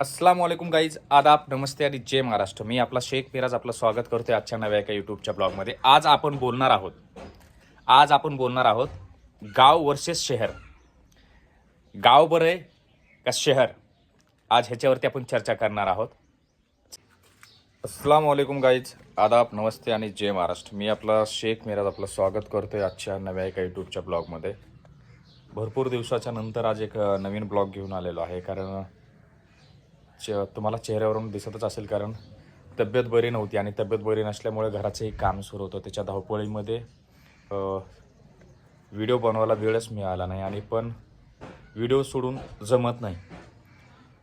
अस्सलाम वालेकुम गाईज. आदाब नमस्ते आणि जय महाराष्ट्र. मी आपला शेख मिराज आपलं स्वागत करतोय आजच्या नव्या एका यूट्यूबच्या ब्लॉगमध्ये आज आपण बोलणार आहोत आज आपण बोलणार आहोत गाव वर्सेस शहर. गाव बरं आहे का शहर? आज ह्याच्यावरती आपण चर्चा करणार आहोत. अस्सलाम वालेकुम गाईज. आदाब नमस्ते आणि जय महाराष्ट्र. मी आपला शेख मिराज आपलं स्वागत करतोय आजच्या नव्या एका यूट्यूबच्या ब्लॉगमध्ये भरपूर दिवसाच्या नंतर आज एक नवीन ब्लॉग घेऊन आलेलो आहे. कारण च तुम्हाला चेहऱ्यावरून दिसतच असेल कारण तब्येत बरी नव्हती आणि तब्येत बरी नसल्यामुळे घराचंही काम सुरू होतं. त्याच्या धावपळीमध्ये व्हिडिओ बनवायला वेळच मिळाला नाही आणि पण व्हिडिओ सोडून जमत नाही.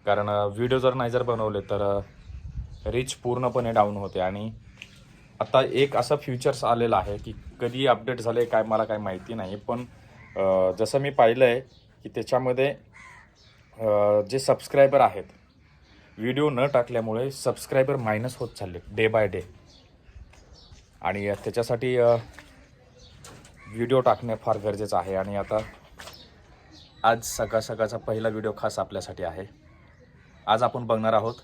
कारण व्हिडिओ जर नाही जर बनवले तर रीच पूर्णपणे डाऊन होते आणि आता एक असा फ्युचर्स आलेला आहे की कधी अपडेट झाले काय मला काय माहिती नाही. पण जसं मी पाहिलं आहे की त्याच्यामध्ये जे सबस्क्रायबर आहेत व्हिडिओ न टाकल्यामुळे सबस्क्रायबर मायनस होत चालले डे बाय डे आणि त्याच्यासाठी व्हिडिओ टाकणे फार गरजेचं आहे. आणि आता आज सकाळ सकाळचा पहिला व्हिडिओ खास आपल्यासाठी आहे. आज आपण बघणार आहोत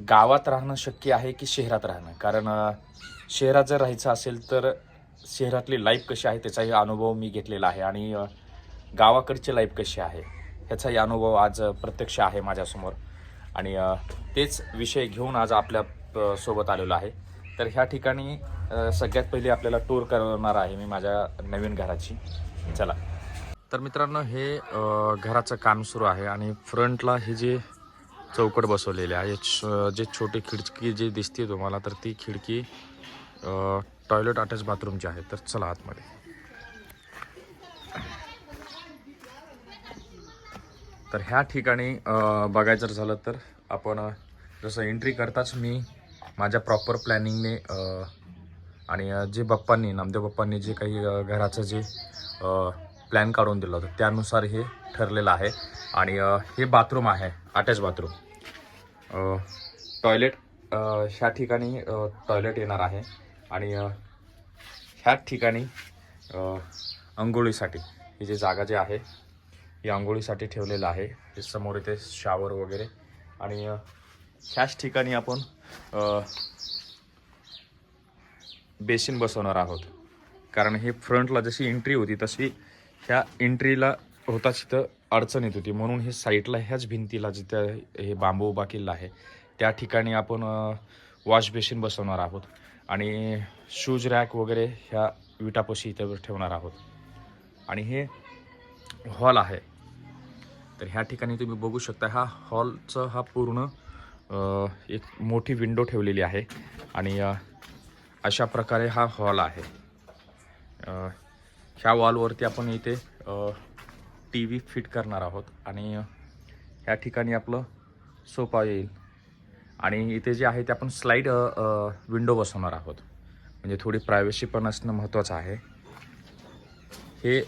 गावात राहणं शक्य आहे की शहरात राहणं? कारण शहरात जर राहायचं असेल तर शहरातली लाईफ कशी आहे त्याचाही अनुभव मी घेतलेला आहे. आणि गावाकडची लाईफ कशी आहे? ह्याचाही अनुभव आज प्रत्यक्ष आहे माझ्यासमोर. आणि तेच विषय घेऊन आज आपल्यासोबत आलेलो आहे. तर ह्या ठिकाणी सगळ्यात पहिली आपल्याला टूर करणार आहे मी माझ्या नवीन घराची. चला. तर मित्रांनो हे घराचं काम सुरू आहे आणि फ्रंटला हे जे चौकट बसवलेले आहे जे छोटी खिडकी जी दिसते तुम्हाला तर ती खिडकी टॉयलेट अटॅच बाथरूमची आहे. तर चला आतमध्ये. तर ह्या ठिकाणी बघायचं जर झालं तर आपण जसं एंट्री करताच मी माझ्या प्रॉपर प्लॅनिंगने आणि जे बाप्पांनी नामदेव बाप्पांनी जे काही घराचं जे प्लॅन काढून दिलं होतं त्यानुसार हे ठरलेलं आहे. आणि हे बाथरूम आहे अटॅच बाथरूम टॉयलेट ह्या ठिकाणी टॉयलेट येणार आहे. आणि ह्या ठिकाणी अंघोळीसाठी ही जी जागा जी आहे आंघोळीसाठी ठेवलेलं आहे. समोर इथे शावर वगैरे. आणि ह्याच ठिकाणी आपण बेसिन बसवणार आहोत. कारण हे फ्रंटला जशी एंट्री होती तशी ह्या एंट्रीला होताच तिथं अडचण येत होती. म्हणून हे साईडला ह्याच भिंतीला जिथं हे बांबू उभा केलेला आहे त्या ठिकाणी आपण वॉश बेसिन बसवणार आहोत. आणि शूज रॅक वगैरे ह्या विटापाशी इथं ठेवणार आहोत. आणि हे हॉल आहे. तर ह्या ठिकाणी तुम्ही बघू शकता हा हॉलचं हा पूर्ण एक मोठी विंडो ठेवलेली आहे आणि अशा प्रकारे हा हॉल आहे. ह्या वॉलवरती आपण इथे टी व्ही फिट करणार आहोत आणि ह्या ठिकाणी आपलं सोफा येईल. आणि इथे जे आहे ते आपण स्लाईड विंडो बसवणार आहोत. म्हणजे थोडी प्रायव्हसी पण असणं महत्त्वाचं आहे. हे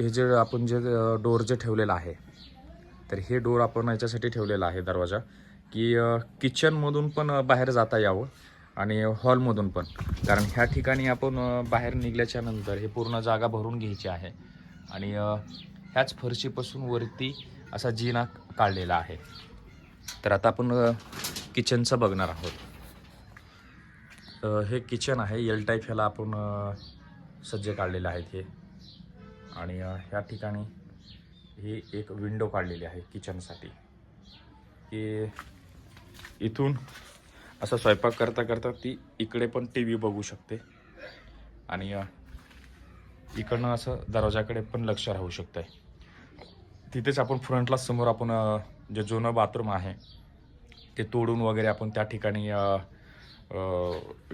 हे जे आपण जे डोर जे ठेवलेलं आहे तर हे डोर आपण याच्यासाठी ठेवलेलं आहे दरवाजा की किचनमधून पण बाहेर जाता यावं आणि हॉलमधून पण. कारण ह्या ठिकाणी आपण बाहेर निघल्याच्या नंतर हे पूर्ण जागा भरून घ्यायची आहे आणि ह्याच फरशीपासून वरती असा जिना काढलेला आहे. तर आता आपण किचनचं बघणार आहोत. हे किचन आहे एल टाईप ह्याला आपण सज्ज काढलेलं आहे आहेत हे. आणि ह्या ठिकाणी ही एक विंडो काढलेली आहे किचनसाठी की इथून असं स्वयंपाक करता करता ती इकडे पण टी व्ही बघू शकते. आणि इकडनं असं दरवाजाकडे पण लक्ष राहू शकतं तिथेच आपण फ्रंटला समोर आपण जे जुनं बाथरूम आहे ते तोडून वगैरे आपण त्या ठिकाणी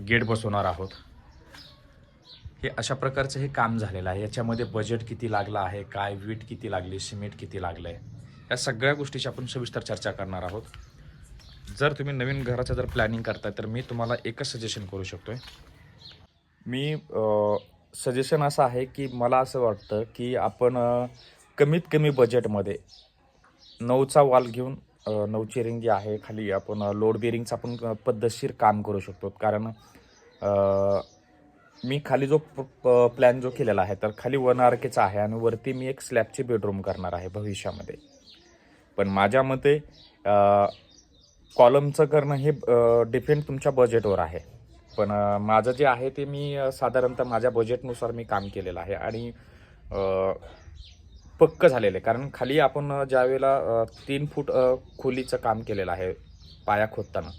गेट बसवणार आहोत. हे अशा प्रकारचं हे काम झालेलं आहे. याच्यामध्ये बजेट किती लागलं आहे? काय वीट किती लागली? सिमेंट किती लागलं आहे या सगळ्या गोष्टीची आपण सविस्तर चर्चा करणार आहोत. जर तुम्ही नवीन घराचं जर प्लॅनिंग करताय तर मी तुम्हाला एकच सजेशन करू शकतो आहे मी सजेशन असं आहे की मला असं वाटतं की आपण कमीत कमी बजेटमध्ये नऊचा वाल घेऊन नऊची रिंग जी आहे खाली आपण लोड बेरिंगचं आपण पद्धतशीर काम करू शकतो. कारण मी खाली जो प्लॅन जो केलेला आहे तर खाली वन आर केचा आहे आणि वरती मी एक स्लॅबची बेडरूम करणार आहे भविष्यामध्ये. पण माझ्या मते कॉलमचं करणं हे डिपेंड तुमच्या बजेटवर आहे. पण माझं जे आहे ते मी साधारणतः माझ्या बजेटनुसार मी काम केलेलं आहे आणि पक्क झालेलं आहे. कारण खाली आपण ज्यावेळेला तीन फूट खोलीचं काम केलेलं आहे पाया खोदताना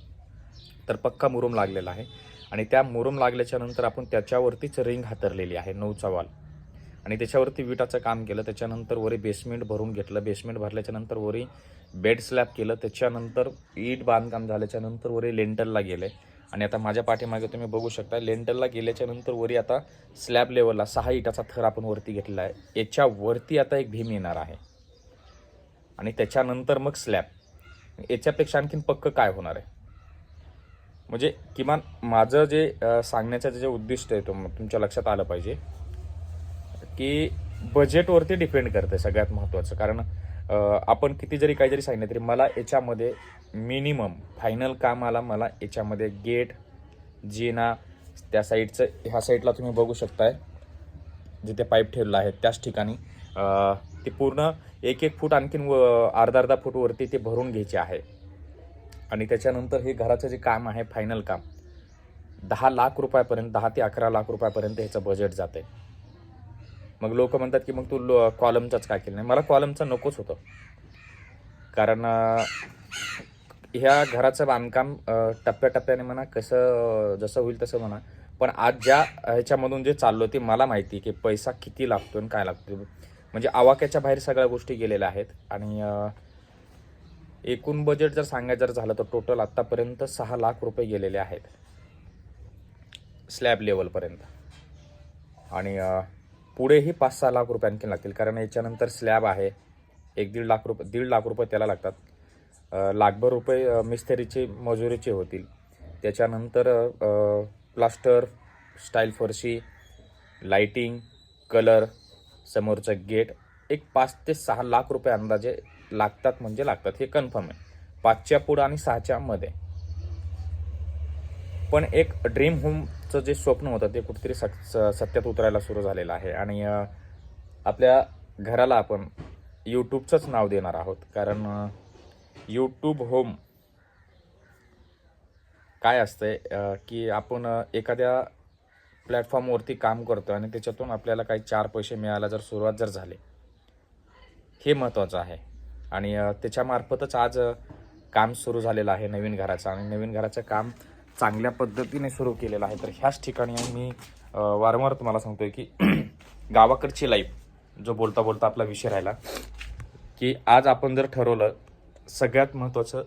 तर पक्का मुरूम लागलेला आहे. आणि त्या मुरुम लागल्याच्या नंतर आपण त्याच्यावरतीच रिंग हातरलेली आहे नऊचा वाल. आणि त्याच्यावरती विटाचं काम केलं त्याच्यानंतर वरी बेसमेंट भरून घेतलं. बेसमेंट भरल्याच्या नंतर वरी बेड स्लॅब केलं त्याच्यानंतर ईट बांधकाम झाल्याच्यानंतर वरी लेंटलला गेले. आणि आता माझ्या पाठीमागे तुम्ही बघू शकता लेंटलला गेल्याच्यानंतर वरी आता स्लॅब लेवलला सहा इटाचा थर आपण वरती घेतलेला आहे. याच्यावरती आता एक भीम येणार आहे. आणि त्याच्यानंतर मग स्लॅब याच्यापेक्षा आणखीन पक्क काय होणार आहे? म्हणजे किमान माझं जे सांगण्याचं जे उद्दिष्ट आहे तुम तुमच्या लक्षात आलं पाहिजे. की बजेटवरती डिपेंड करते सगळ्यात महत्त्वाचं कारण आपण किती जरी काही जरी सांगितलं तरी मला याच्यामध्ये मिनिमम फायनल काम आला मला याच्यामध्ये गेट जिना त्या साईडचं ह्या साईडला तुम्ही बघू शकताय. जिथे पाईप ठेवला आहे त्याच ठिकाणी ती ते पूर्ण एक एक फूट आणखीन व अर्धा अर्धा फूटवरती ते भरून घ्यायचे आहे. आणि त्याच्यानंतर हे घराचं जे काम आहे फायनल काम दहा लाख रुपयापर्यंत दहा ते अकरा लाख रुपयापर्यंत ह्याचं बजेट जाते मग लोक म्हणतात की मग तू लो कॉलमचाच काय केलं नाही? मला कॉलमचं नकोच होतं. कारण ह्या घराचं बांधकाम टप्प्याटप्प्याने म्हणा कसं जसं होईल तसं म्हणा. पण आज ज्या ह्याच्यामधून जे चाललो ते मला माहिती की पैसा किती लागतो आणि काय लागतो म्हणजे आवाक्याच्या बाहेर सगळ्या गोष्टी गेलेल्या आहेत. आणि एकूण बजेट जर सांगायचं जर झालं तर टोटल आत्तापर्यंत सहा लाख रुपये गेलेले आहेत. स्लॅब लेवलपर्यंत आणि पुढेही पाच सहा लाख रुपये आणखी लागतील. कारण याच्यानंतर स्लॅब आहे. एक दीड लाख रुपये दीड लाख रुपये त्याला लागतात. लाखभर रुपये मिस्त्रीचे मजुरीचे होतील. त्याच्यानंतर प्लास्टर स्टाईल फरशी लाईटिंग कलर समोरचं गेट एक पाच ते सहा लाख रुपये अंदाजे लागतात म्हणजे लागतात हे कन्फर्म आहे. पाचच्या पुढं आणि सहाच्या मध्ये. पण एक ड्रीम होमचं जे स्वप्न होतं ते कुठेतरी सत स- सत्यात उतरायला सुरू झालेलं आहे. आणि आपल्या घराला आपण यूट्यूबचंच नाव देणार आहोत. कारण यूट्यूब होम काय असतंय की आपण एखाद्या प्लॅटफॉर्मवरती काम करतो आणि त्याच्यातून आपल्याला काही चार पैसे मिळायला जर सुरुवात जर झाली हे महत्त्वाचं आहे. आणि त्याच्यामार्फतच आज काम सुरू झालेलं आहे नवीन घराचं आणि नवीन घराचं काम चांगल्या पद्धतीने सुरू केलेलं आहे. तर ह्याच ठिकाणी मी वारंवार तुम्हाला सांगतोय की गावाकडची लाईफ जो बोलता बोलता आपला विषय राहिला की आज आपण जर ठरवलं सगळ्यात महत्त्वाचं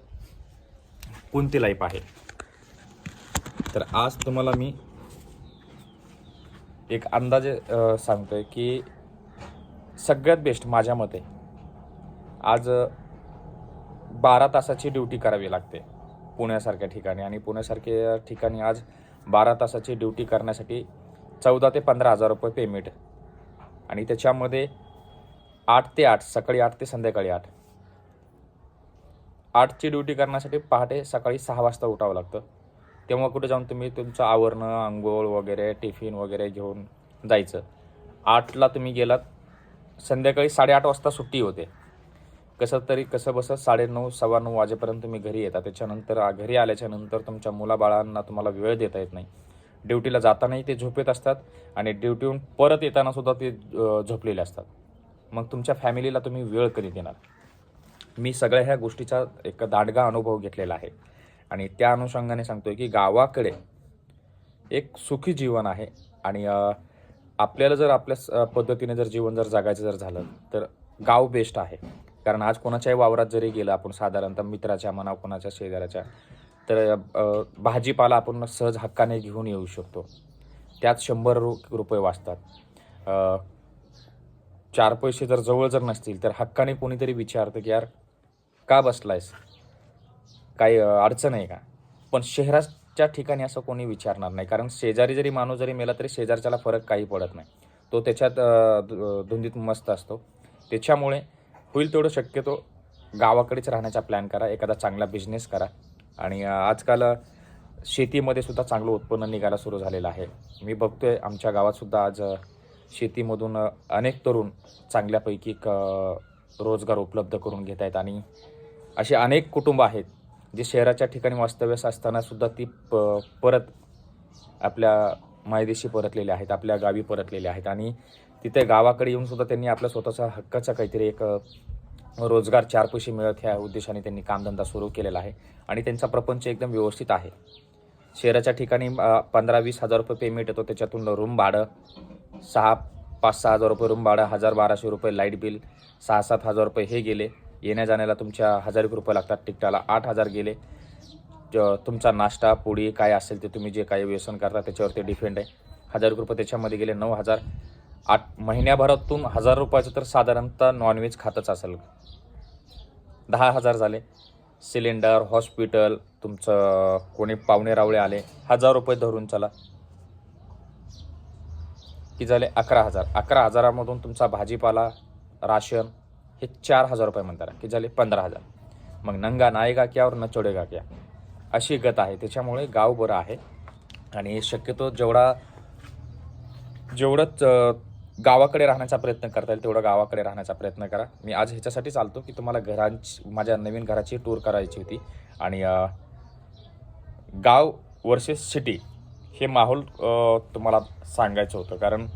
कोणती लाईफ आहे? तर आज तुम्हाला मी एक अंदाजे सांगतोय की सगळ्यात बेस्ट माझ्या मते आज बारा तासाची ड्युटी करावी लागते पुण्यासारख्या ठिकाणी आणि पुण्यासारख्या ठिकाणी आज बारा तासाची ड्युटी करण्यासाठी चौदा ते पंधरा हजार रुपये पेमेंट. आणि त्याच्यामध्ये आठ ते आठ सकाळी आठ ते संध्याकाळी आठ. आठची ड्युटी करण्यासाठी पहाटे सकाळी सहा वाजता उठावं लागतं. तेव्हा कुठे जाऊन तुम्ही तुमचं आवरणं आंघोळ वगैरे टिफिन वगैरे घेऊन जायचं. आठला तुम्ही गेलात संध्याकाळी साडेआठ वाजता सुट्टी होते. कसं तरी कसं बसं साडेनऊ सव्वा नऊ वाजेपर्यंत तुम्ही घरी येता त्याच्यानंतर घरी आल्याच्यानंतर तुमच्या मुलाबाळांना तुम्हाला वेळ देता येत नाही. ड्युटीला जातानाही ते झोपेत असतात आणि ड्युटीहून परत येताना सुद्धा ते झोपलेले असतात. मग तुमच्या फॅमिलीला तुम्ही वेळ कधी देणार? मी सगळ्या ह्या गोष्टीचा एक दांडगा अनुभव घेतलेला आहे. आणि त्या अनुषंगाने सांगतोय की गावाकडे एक सुखी जीवन आहे. आणि आपल्याला जर आपल्या पद्धतीने जर जीवन जर जगायचं जर झालं तर गाव बेस्ट आहे. कारण आज कोणाच्याही वावरात जरी गेलं आपण साधारणतः मित्राच्या म्हणा कोणाच्या शेजाऱ्याच्या तर भाजीपाला आपण सहज हक्काने घेऊन येऊ शकतो. त्यात शंभर रु रुपये वाचतात. चार पैसे जर जवळ जर नसतील तर हक्काने कोणीतरी विचारतं की यार का बसलायस? काही अडचण आहे का? पण शहराच्या ठिकाणी असं कोणी विचारणार नाही. कारण शेजारी जरी माणूस जरी मेला तरी शेजारच्याला फरक काही पडत नाही. तो त्याच्यात धुंदीत मस्त असतो. त्याच्यामुळे होईल तेवढं शक्यतो गावाकडेच राहण्याचा प्लॅन करा. एखादा चांगला बिझनेस करा. आणि आजकाल शेतीमध्ये सुद्धा चांगलं उत्पन्न निघायला सुरू झालेलं आहे. मी बघतोय आमच्या गावातसुद्धा आज शेतीमधून अनेक तरुण चांगल्यापैकी क रोजगार उपलब्ध करून घेत आहेत. आणि असे अनेक कुटुंब आहेत जे शहराच्या ठिकाणी वास्तव्यास असतानासुद्धा ती प परत आपल्या मायदेशी परतलेले आहेत आपल्या गावी परतलेले आहेत. आणि तिथे गावाकडे येऊन सुद्धा त्यांनी आपल्या स्वतःचा हक्काचा काहीतरी एक रोजगार चार पैसे मिळत ह्या उद्देशाने त्यांनी कामधंदा सुरू केलेला आहे आणि त्यांचा प्रपंच एकदम व्यवस्थित आहे. शहराच्या ठिकाणी पंधरा वीस हजार रुपये पेमेंट येतो. त्याच्यातून रूम भाडं सहा पाच सहा हजार रुपये रूम भाडं हजार बाराशे रुपये लाइट बिल सहा सात हजार रुपये हे गेले. येण्या जाण्याला तुमच्या हजार एक रुपये लागतात. तिकटाला आठ हजार गेले. ज- तुमचा नाश्ता पोळी काय असेल ते तुम्ही जे काही व्यसन करता त्याच्यावरती डिफेंड आहे. हजार रुपये त्याच्यामध्ये गेले नऊ हजार. आठ महिन्याभरातून हजार रुपयाचं तर साधारणतः नॉनव्हेज खातच असेल. दहा हजार झाले. सिलेंडर हॉस्पिटल तुमचं कोणी पाहुणे रावळे आले हजार रुपये धरून चला. की झाले अकरा हजार. अकरा हजारामधून तुमचा भाजीपाला राशन हे चार हजार रुपये म्हणतात की झाले पंधरा हजार. मग नंगा नायगा क्या और न चढेगा क्या अशी गत आहे. त्याच्यामुळे गाव बरं आहे. आणि शक्यतो जेवढा जेवढंच गावाकडे राहण्याचा प्रयत्न करता येईल तेवढा गावाकडे राहण्याचा प्रयत्न करा. मी आज ह्याच्यासाठी चालतो की तुम्हाला घरांची माझ्या नवीन घराची टूर करायची होती. आणि गाव वर्सेस सिटी हे माहोल तुम्हाला सांगायचं होतं. कारण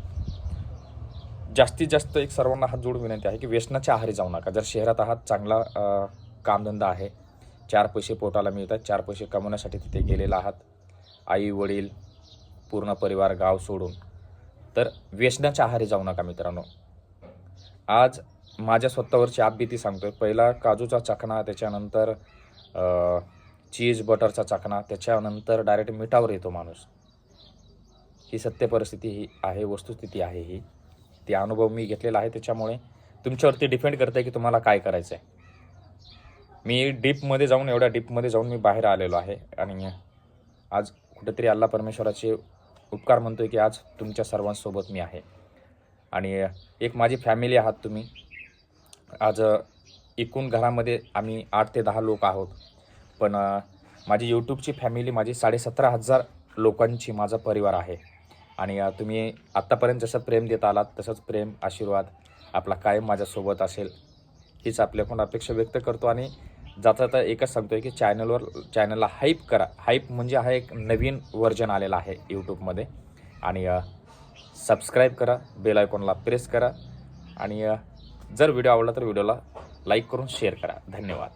जास्तीत जास्त एक सर्वांना हात जोडून विनंती आहे की व्यसनाच्या आहारी जाऊ नका. जर शहरात आहात चांगला कामधंदा आहे चार पैसे पोटाला मिळतात चार पैसे कमवण्यासाठी तिथे गेलेला आहात आई वडील पूर्ण परिवार गाव सोडून. तर व्यसनाच्या आहारी जाऊ नका मित्रांनो. आज माझ्या स्वतःवरची आपबीती सांगतोय. पहिला काजूचा चकना त्याच्यानंतर चीज बटरचा चकना त्याच्यानंतर डायरेक्ट मिठावर येतो माणूस. ही सत्य परिस्थिती ही आहे वस्तुस्थिती आहे ही. ती अनुभव मी घेतलेला आहे त्याच्यामुळे तुमच्यावरती डिपेंड करतं की तुम्हाला काय करायचं आहे मी डीपमध्ये जाऊन एवढ्या डीपमध्ये जाऊन मी बाहेर आलेलो आहे. आणि आज कुठेतरी अल्ला परमेश्वराचे उपकार म्हणतोय की आज तुमच्या सर्वांसोबत मी आहे. आणि एक माझी फॅमिली आहात तुम्ही. आज एकूण घरामध्ये आम्ही आठ ते दहा लोक आहोत. पण माझी यूट्यूबची फॅमिली माझी साडेसतरा हजार लोकांची माझा परिवार आहे. आणि तुम्ही आत्तापर्यंत जसं प्रेम देत आलात तसंच प्रेम आशीर्वाद आपला कायम माझ्यासोबत असेल हीच आपल्याकडून अपेक्षा व्यक्त करतो. आणि जाता जाता एकच सांगतोय की चॅनलवर चॅनलला हाईप करा. हाईप म्हणजे हा एक नवीन व्हर्जन आलेला आहे यूट्यूबमध्ये आणि सबस्क्राईब करा बेल आयकॉनला प्रेस करा. आणि जर व्हिडिओ आवडला तर व्हिडिओला लाईक करून शेअर करा. धन्यवाद.